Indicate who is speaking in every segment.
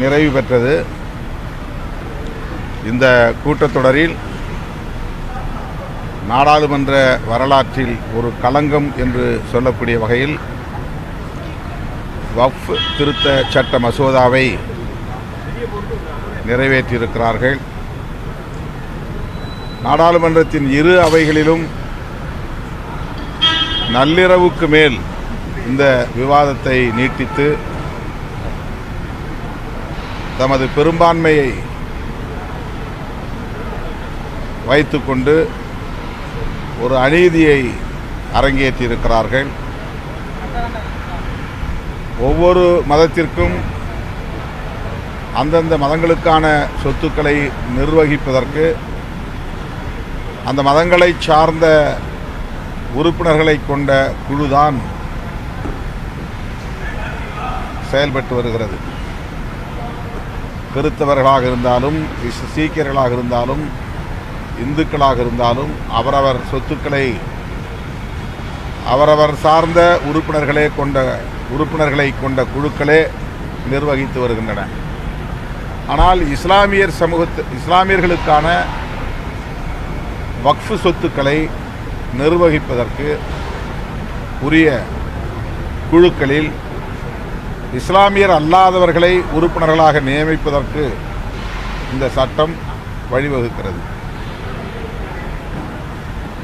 Speaker 1: நிறைவு பெற்றது. இந்த கூட்டத்தொடரில் நாடாளுமன்ற வரலாற்றில் ஒரு களங்கம் என்று சொல்லக்கூடிய வகையில் வஃப் திருத்த சட்ட மசோதாவை நிறைவேற்றியிருக்கிறார்கள். நாடாளுமன்றத்தின் இரு அவைகளிலும் நள்ளிரவுக்கு மேல் இந்த விவாதத்தை நீட்டித்து தமது பெரும்பான்மையை வைத்துக்கொண்டு ஒரு அநீதியை அரங்கேற்றியிருக்கிறார்கள். ஒவ்வொரு மதத்திற்கும் அந்தந்த மதங்களுக்கான சொத்துக்களை நிர்வகிப்பதற்கு அந்த மதங்களை சார்ந்த உறுப்பினர்களை கொண்ட குழுதான் செயல்பட்டு வருகிறது. கிறித்தவர்களாக இருந்தாலும் சீக்கியர்களாக இருந்தாலும் இந்துக்களாக இருந்தாலும் அவரவர் சொத்துக்களை அவரவர் சார்ந்த உறுப்பினர்களே கொண்ட உறுப்பினர்களை கொண்ட குழுக்களே நிர்வகித்து வருகின்றன. ஆனால் இஸ்லாமியர் சமூகத்து இஸ்லாமியர்களுக்கான வக்ஃபு சொத்துக்களை நிர்வகிப்பதற்கு உரிய குழுக்களில் இஸ்லாமியர் அல்லாதவர்களை உறுப்பினர்களாக நியமிப்பதற்கு இந்த சட்டம் வழிவகுக்கிறது.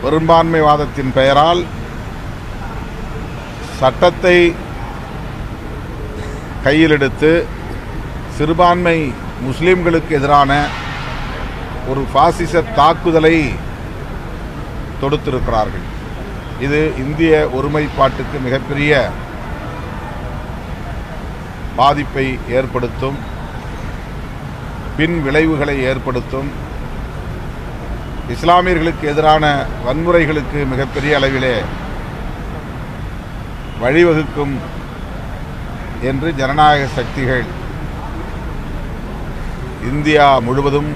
Speaker 1: பெரும்பான்மைவாதத்தின் பெயரால் சட்டத்தை கையில் எடுத்து சிறுபான்மை முஸ்லீம்களுக்கு எதிரான ஒரு பாசிச தாக்குதலை தொடுத்திருக்கிறார்கள். இது இந்திய ஒருமைப்பாட்டுக்கு மிகப்பெரிய பாதிப்பை ஏற்படுத்தும் பின் விளைவுகளை ஏற்படுத்தும் இஸ்லாமியர்களுக்கு எதிரான வன்முறைகளுக்கு மிகப்பெரிய அளவிலே வழிவகுக்கும் என்று ஜனநாயக சக்திகள் இந்தியா முழுவதும்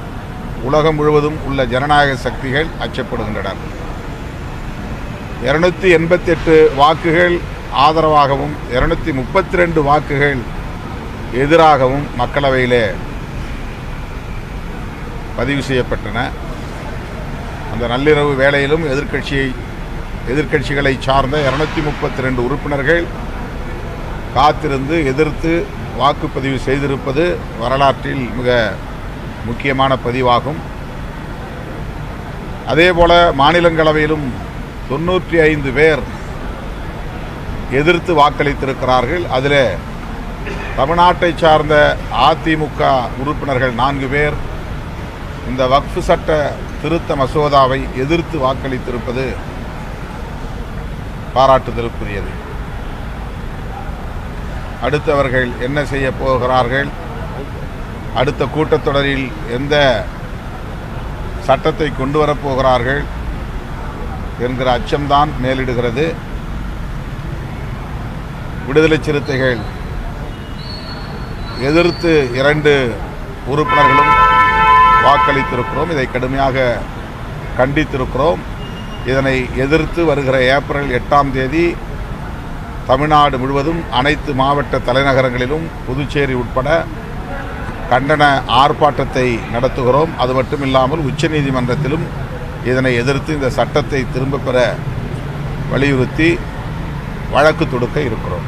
Speaker 1: உலகம் முழுவதும் உள்ள ஜனநாயக சக்திகள் அச்சப்படுகின்றனர் இருநூத்தி எண்பத்தி எட்டு வாக்குகள் ஆதரவாகவும் இருநூத்தி முப்பத்தி ரெண்டு வாக்குகள் எதிராகவும் மக்களவையிலே பதிவு செய்யப்பட்டன. அந்த நள்ளிரவு வேளையிலும் எதிர்க்கட்சியை எதிர்க்கட்சிகளை சார்ந்த இருநூத்தி முப்பத்தி ரெண்டு உறுப்பினர்கள் காத்திருந்து எதிர்த்து வாக்குப்பதிவு செய்திருப்பது வரலாற்றில் மிக முக்கியமான பதிவாகும். அதேபோல மாநிலங்களவையிலும் தொண்ணூற்றி ஐந்து பேர் எதிர்த்து வாக்களித்திருக்கிறார்கள். அதில் தமிழ்நாட்டை சார்ந்த அதிமுக உறுப்பினர்கள் நான்கு பேர் இந்த வக்ஃபு சட்ட திருத்த மசோதாவை எதிர்த்து வாக்களித்திருப்பது பாராட்டுதலுக்குரியது. அடுத்தவர்கள் என்ன செய்ய போகிறார்கள்? அடுத்த கூட்டத்தொடரில் எந்த சட்டத்தை கொண்டு வரப் போகிறார்கள்? என்கிற அச்சம்தான் மேலிடுகிறது. விடுதலை சிறுத்தைகள் எதிர்த்து இரண்டு உறுப்பினர்களும் வாக்களித்திருக்கிறோம். இதை கடுமையாக கண்டித்திருக்கிறோம். இதனை எதிர்த்து வருகிற ஏப்ரல் எட்டாம் தேதி தமிழ்நாடு முழுவதும் அனைத்து மாவட்ட தலைநகரங்களிலும் புதுச்சேரி உட்பட கண்டன ஆர்ப்பாட்டத்தை நடத்துகிறோம். அது மட்டும் இல்லாமல் உச்சநீதிமன்றத்திலும் இதனை எதிர்த்து இந்த சட்டத்தை திரும்ப பெற வலியுறுத்தி வழக்கு தொடுக்க இருக்கிறோம்.